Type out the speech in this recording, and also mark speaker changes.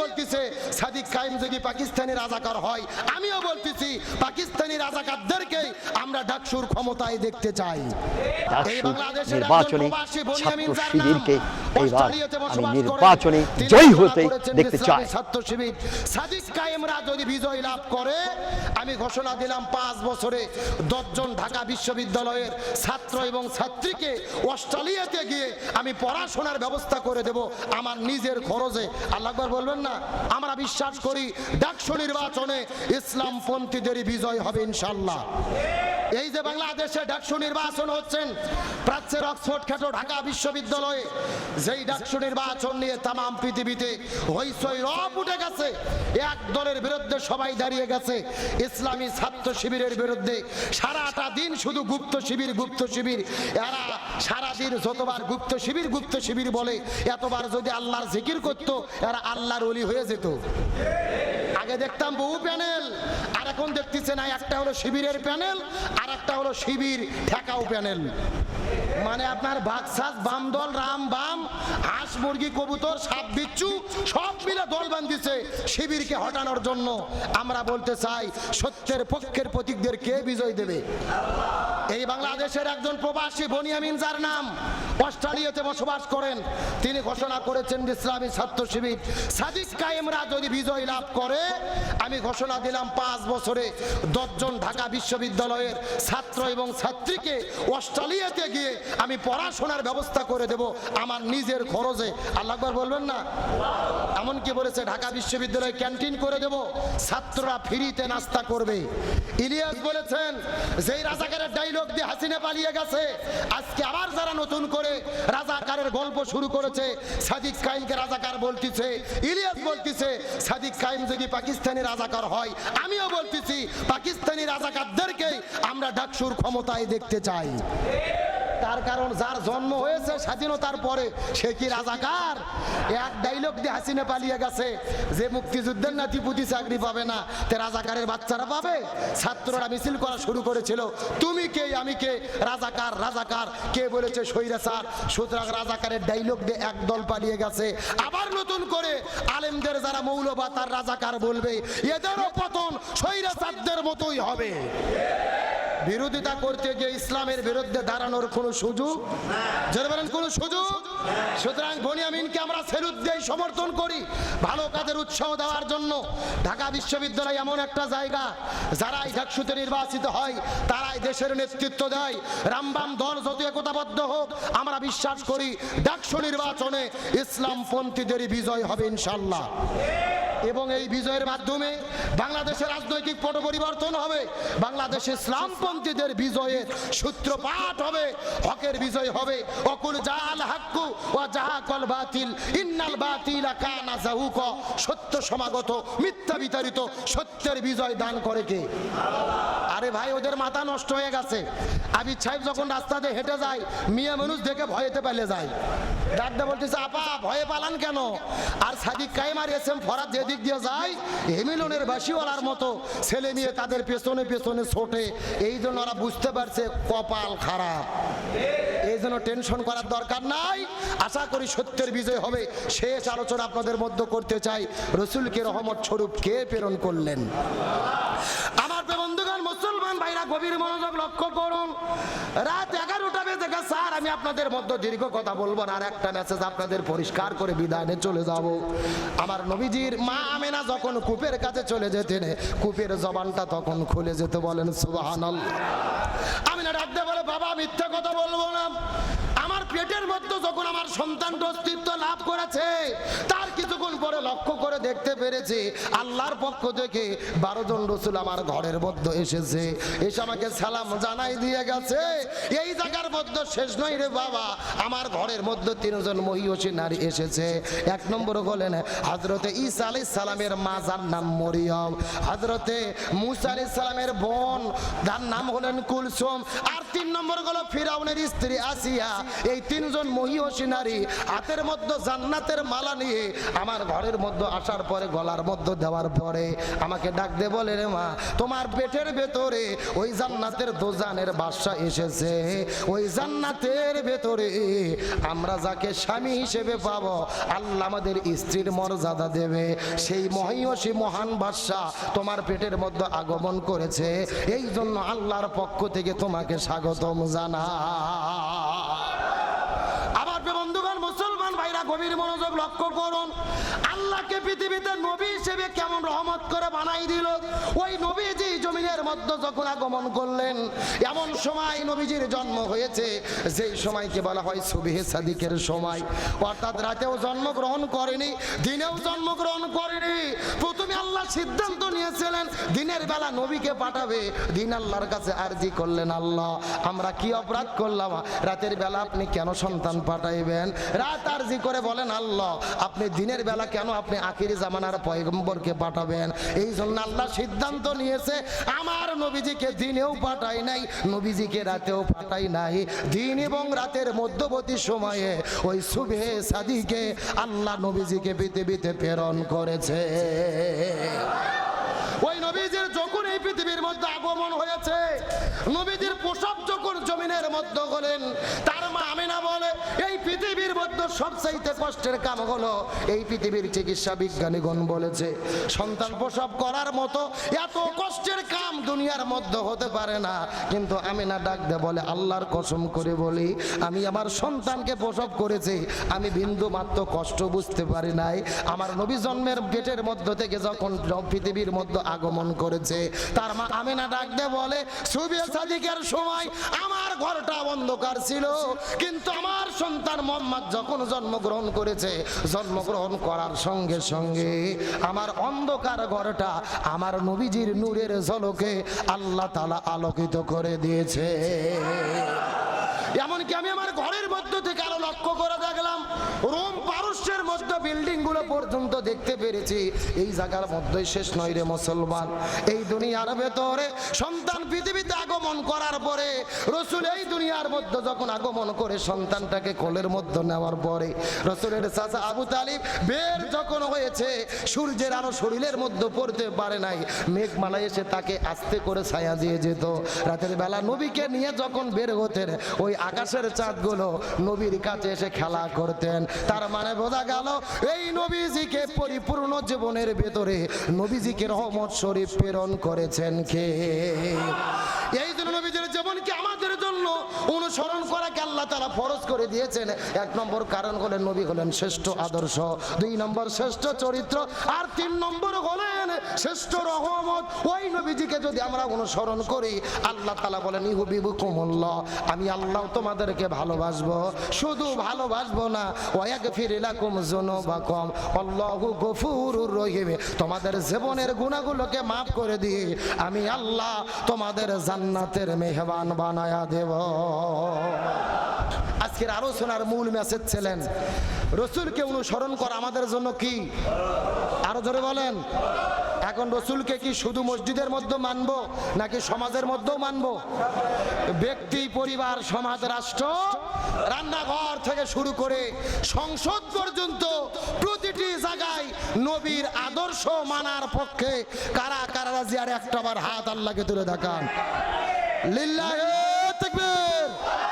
Speaker 1: বলতেছে সাদিক কাইম যদি পাকিস্তানি রাজাকার হয় আমিও বলতেছি পাকিস্তানি রাজাকারদেরকে আমরা ডাকসুর ক্ষমতায় দেখতে চাই।
Speaker 2: নির্বাচনে ছাত্র শিবিরকে এইবার আমি নির্বাচনে জয়ী
Speaker 1: ঘোষণা
Speaker 2: হতে দেখতে চাই।
Speaker 1: ছাত্র শিবির। সাদিক কায়েমরা যদি বিজয় লাভ করে আমি ঘোষণা দিলাম পাঁচ বছরে দশজন ঢাকা বিশ্ববিদ্যালয়ের ছাত্র এবং ছাত্রীকে অস্ট্রেলিয়াতে গিয়ে আমি পড়াশোনার ব্যবস্থা করে দেব আমার নিজের খরচে। আল্লাহ আকবার বলবেন না? আমরা বিশ্বাস করি ডাকসু নির্বাচনে ইসলামপন্থীদেরই বিজয় হবে ইনশাল্লাহ। এই যে বাংলাদেশে ডাকসু নির্বাচন হচ্ছেন প্রাচ্যের অক্সফোর্ড খ্যাত ঢাকা বিশ্ববিদ্যালয়ে, যেই ডাকসু নির্বাচন নিয়ে তাম পৃথিবীতে হইচই রব উঠে গেছে। এক দলের বিরুদ্ধে সবাই দাঁড়িয়ে গেছে। ইসলামী ছাত্র শিবিরের বিরুদ্ধে সারাটা দিন শুধু গুপ্ত শিবির গুপ্ত শিবির। এরা সারাদিন যতবার গুপ্ত শিবির গুপ্ত শিবির বলে, এতবার যদি আল্লাহর জিকির করতো, এরা আল্লাহর অলি হয়ে যেত। আগে দেখতাম বহু প্যানেল, আর এখন দেখতেছে না, একটা হলো শিবিরের প্যানেল, আর একটা হলো শিবির ঠেকাও প্যানেল। মানে আপনার বাকসাস বাম দল, রাম, বাম, হাঁস, মুরগি, কবুতর, সাপ, বিচ্ছু, সব মিলে দল বান্ধিছে শিবিরকে হটানোর জন্য। আমরা বলতে চাই, সত্যের পক্ষের প্রতীকদের কে বিজয় দেবে? এই বাংলাদেশের একজন প্রবাসী বনিয়ামিন, যার নাম অস্ট্রেলিয়াতে বসবাস করেন, তিনি ঘোষণা করেছেন ইসলামী ছাত্র শিবির সাদিক কায়েমরা যদি বিজয় লাভ করে, আমি ঘোষণা দিলাম পাঁচ বছরে দশজন ঢাকা বিশ্ববিদ্যালয়ের ছাত্র এবং ছাত্রীকে অস্ট্রেলিয়াতে গিয়ে আমি পড়াশোনার ব্যবস্থা করে দেব আমার নিজের খরচে। আল্লাহ আকবার বলবেন না? এমনকি বলেছে, ঢাকা বিশ্ববিদ্যালয়ে ক্যান্টিন করে দেব, ছাত্ররা ফ্রিতে নাস্তা করবে। ইলিয়াস বলেছেন, যেই রাজাকারের ডাইলগ দিয়ে হাসিনা পালিয়ে গেছে। আজকে আবার যারা নতুন করে রাজাকারের গল্প শুরু করেছে, সাদিক কাইমকে রাজাকার বলতেছে, ইলিয়াস বলতেছে, সাদিক কাইম যদি পাকিস্তানি রাজাকার হয়, আমিও বলতেছি, পাকিস্তানি রাজাকারদেরকে আমরা ডাকসুর ক্ষমতায় দেখতে চাই। তার কারণ যার জন্ম হয়েছে স্বাধীনতার পরে, সে কি রাজাকার? এক ডাইলগ দিয়ে হাসিনে পালিয়ে গেছে যে মুক্তিযুদ্ধের নাতি পুঁতি চাকরি পাবে না, তে রাজাকারের বাচ্চারা পাবে? ছাত্ররা মিছিল করা শুরু করেছিল। তুমি কে, আমি কে? রাজাকার রাজাকার। কে বলেছে সৈরা স্বৈরাচার সুতরাং রাজাকারের ডাইলগ দিয়ে এক দল পালিয়ে গেছে। আবার নতুন করে আলেমদের যারা মৌলবা তার রাজাকার বলবে, এদেরও পতন স্বৈরাচারদের মতোই হবে। বিরোধিতা করতে গিয়ে ইসলামের বিরুদ্ধে দাঁড়ানোর কোনো সুযোগ? যারা কোনো সুযোগ? সুতরাং বনিয়ামিনকে আমরা সেলুট দিয়ে সমর্থন করি ভালো কাজের উৎসাহ দেওয়ার জন্য। ঢাকা বিশ্ববিদ্যালয় এমন একটা জায়গা, যারাই ঢাকসুতে নির্বাচিত হয়, তারাই দেশের নেতৃত্ব দেয়। রামবাম দল যদি একতাবদ্ধ হোক, আমরা বিশ্বাস করি ডাকসু নির্বাচনে ইসলামপন্থীদেরই বিজয় হবে ইনশাল্লাহ। এবং এই বিজয়ের মাধ্যমে বাংলাদেশের রাজনৈতিক পট পরিবর্তন হবে। বাংলাদেশে ইসলামপন্থীদের বিজয়ের সূত্রপাত হবে। হকের বিজয় হবে। অকুল জাল হাক্কু ও জাহাকল বাতিল। ইন্নাল বাতিল কানা জাহুক। সত্য সমাগত, মিথ্যা বিতাড়িত, সত্যের বিজয় দান করে কে? আরে ভাই, ওদের মাথা নষ্ট হয়ে গেছে। আবির সাহেব যখন রাস্তাতে হেঁটে যায়, মিয়া মানুষ দেখে ভয়েতে পেলে যায়। ডাকতে বলতেছে, আপা, ভয়ে পালান কেন? আর সাদিক কাইম আর এস এম ফরাদ যেদিক দিয়ে যায় হেমিলনের বাসিওয়ালার মতো ছেলে নিয়ে তাদের পেছনে পেছনে ছোটে, এই জন্য ওরা বুঝতে পারছে কপাল খারাপ। এই জন্য টেনশন করার দরকার নাই। আশা করি সত্যের বিজয় হবে। শেষ আলোচনা আপনাদের মধ্যে করতে চাই। রসুলকে রহমত স্বরূপ কে প্রেরণ করলেন আমার প্রিয় বন্ধুগণ মুসলমান ভাইরা, গভীর মনোযোগ লক্ষ্য করুন। রাত এগারোটা বেজে গেছে স্যার আমি আপনাদের মধ্যে দীর্ঘ কথা বলব না, আর একটা মেসেজ আপনাদের পরিষ্কার করে বিদায়নে চলে যাব। আমার নবীজির মা আমেনা যখন কূপের কাছে চলে যেতেন, কূপের জবানটা তখন খুলে যেতে বলেন সুবাহান আমি না ডাকতে বলে, বাবা, মিথ্যা কথা বলব না। পেটের মধ্যে যখন আমার সন্তানটা অস্তিত্ব লাভ করেছে, তার কিছুক্ষণ পরে লক্ষ্য করে দেখতে পেরেছি, আল্লাহর পক্ষ থেকে বারো জন রসুল আমার ঘরের মধ্যে এসেছে। এসে আমাকে সালাম জানাই দিয়ে গেছে, এই জায়গার মধ্যে শেষ নয় রে বাবা, আমার ঘরের মধ্যে তিনজন মহিষী নারী এসেছে। এক নম্বর হলেন হজরতে ঈসা আলাই সালামের মা, যার নাম মরিয়ম। হজরতে মুসা আলাই সালামের বোন, যার নাম হলেন কুলসুম। আর তিন নম্বর হলো ফিরাউনের স্ত্রী আসিয়া, এই তিনজন মহিষী নারী হাতের মধ্যে জান্নাতের মালা নিয়ে আমার ঘরের মধ্যে আসার পরে, গলার মধ্যে দেওয়ার পরে আমাকে ডাক দে বলে, রে মা, তোমার পেটের ভেতরে ওই জান্নাতের দোজানের বাদশা এসেছে। ওই জান্নাতের ভেতরে আমরা যাকে স্বামী হিসেবে পাব, আল্লাহ আমাদের স্ত্রীর মর্যাদা দেবে। সেই মহিষী মহান বাদশা তোমার পেটের মধ্যে আগমন করেছে। এই জন্য আল্লাহর পক্ষ থেকে তোমাকে স্বাগতম জানা আবার প্রিয় বন্ধুগণ মুসলমান ভাইরা গভীর মনোযোগ লক্ষ্য করুন। আল্লাহকে পৃথিবীতে নবী হিসেবে কেমন রহমত করে বানাই দিল। ওই নবীজি জমিনের মধ্যে যখন আগমন করলেন, এমন সময় নবীজির জন্ম হয়েছে। যেই সময়কে বলা হয় সুবিহে সাদিকের সময়। অর্থাৎ রাতেও জন্মগ্রহণ করেনি, দিনেও জন্মগ্রহণ করেনি। প্রথমে আল্লাহ সিদ্ধান্ত নিয়েছিলেন, দিনের বেলা নবীকে পাঠাবে। দিন আল্লাহর কাছে আরজি করলেন আল্লাহ। আমরা কি অপরাধ করলাম? রাতের বেলা আপনি কেন সন্তান পাঠাইবেন? রাত আরজি করে বলেন, আল্লাহ, আপনি দিনের বেলা কেন আপনি আখিরি জামানার পয়গম্বরকে পাঠাবেন? এই জন্য আল্লাহ সিদ্ধান্ত নিয়েছে, আমার নবীজিকে দিনেও পাঠাই নাই, নবীজিকে রাতেও পাঠাই নাই। দিন এবং রাতের মধ্যবর্তী সময়ে ওই শুভে সাদিকে আল্লাহ নবীজিকে পৃথিবীতে প্রেরণ করেছে। ওই নবীজির যখন এই পৃথিবীর মধ্যে আগমন হয়েছে, নবীজির প্রসব যখন জমিনের মধ্যে মা আমিনা বলে, এই পৃথিবীর মধ্যে সবচাইতে কষ্টের কাম হলো, এই পৃথিবীর চিকিৎসা বিজ্ঞানীগণ বলেছে, সন্তান প্রসব করার মতো এত কষ্টের কাম দুনিয়ার মধ্যে হতে পারে না। কিন্তু আমিনা ডাক দে বলে, আল্লাহর কসম করে বলি, আমি আমার সন্তানকে প্রসব করেছি, আমি বিন্দু মাত্র কষ্ট বুঝতে পারি নাই। আমার নবী জন্মের পেটের মধ্য থেকে যখন পৃথিবীর মধ্যে আগমন করেছে, তার মা আমিনা ডাক দে বলে সুবিয়া সাদিকের সময় আমার ঘরটা অন্ধকার ছিল কিন্তু আমার সন্তান মোহাম্মদ যখন জন্মগ্রহণ করেছে, জন্মগ্রহণ করার সঙ্গে সঙ্গে আমার অন্ধকার ঘরটা আমার নবীজির নূরের ঝলকে আল্লাহ তালা আলোকিত করে দিয়েছে। এমনকি আমি আমার ঘরের মধ্য থেকে আরও লক্ষ্য করে দেখলাম, রোম পারস্যের মধ্যে বিল্ডিংগুলো পর্যন্ত দেখতে পেরেছি। এই জায়গার মধ্যে শেষ নয় রে মুসলমান। এই দুনিয়ার ভেতরে সন্তান পৃথিবীতে আগমন করার পরে রসুল এই দুনিয়ার মধ্যে যখন আগমন করে সন্তানটাকে কোলের মধ্যে নেওয়ার পরে রসুলের চাচা আবু তালিব বের যখন হয়েছে, সূর্যের আরও শরীরের মধ্যে পড়তে পারে নাই। মেঘমালা এসে তাকে আস্তে করে ছায়া দিয়ে যেত। রাতের বেলা নবীকে নিয়ে যখন বের হতেন, ওই আকাশের চাঁদগুলো নবীর কাছে এসে খেলা করতেন। তার মানে বোঝা গেল এই নবীজিকে পরিপূর্ণ জীবনের ভেতরে নবীজিকে রহমত শরীফ প্রেরণ করেছেন কে? এই জন্য নবীজির জীবনকে আমাদের জন্য অনুসরণ করাকে আল্লাহ তারা ফরজ করে দিয়েছেন। এক নম্বর কারণ হলেন, নবী হলেন শ্রেষ্ঠ আদর্শ। দুই নম্বর শ্রেষ্ঠ চরিত্র। আর তিন নম্বর হলেন শ্রেষ্ঠ রহমত। ওই নবীজিকে যদি আমরা অনুসরণ করি, আল্লাহ তালা বলেন ইহুবিবু কুমুল্লাহ আমি আল্লাহ তোমাদেরকে ভালোবাসবো। শুধু ভালোবাসবো না ওয়াক বা কম আল্লাহু গফুরুর রহিম। তোমাদের জীবনের গুণাগুলোকে মাফ করে দিয়ে আমি আল্লাহ তোমাদের জান্নাতের মেহমান বানায়া দেব। আজকের আলোচনার মূল মেসেজ ছিলেন, রসুলকে অনুসরণ করা আমাদের জন্য কি? আরও ধরে বলেন। এখন রসুলকে কি শুধু মসজিদের মধ্যে মানবো, নাকি সমাজের মধ্যেও মানবো? ব্যক্তি, পরিবার, সমাজ, রাষ্ট্র, রান্নাঘর থেকে শুরু করে সংসদ পর্যন্ত প্রতিটি জায়গায় নবীর আদর্শ মানার পক্ষে কারা কারা রাজি? আর একটাবার হাত আল্লাহকে তুলে দেখান। লিল্লাহে